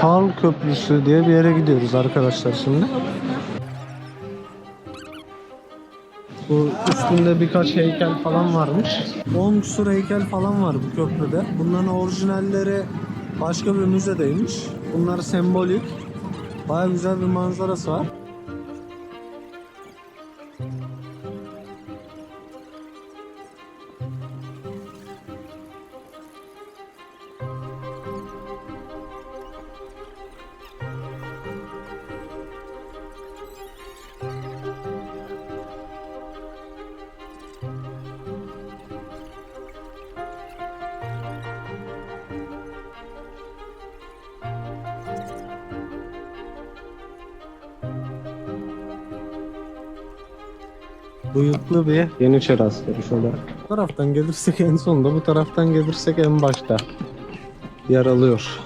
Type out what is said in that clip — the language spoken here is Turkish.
Karl Köprüsü diye bir yere gidiyoruz arkadaşlar şimdi. Bu üstünde birkaç heykel falan varmış. 10 küsur heykel falan var bu köprüde. Bunların orijinalleri başka bir müzedeymiş. Bunlar sembolik. Baya güzel bir manzarası var. Bıyıklı bir Yeniçeri askeri şöyle. Bu taraftan gelirsek en sonda, bu taraftan gelirsek en başta yer alıyor.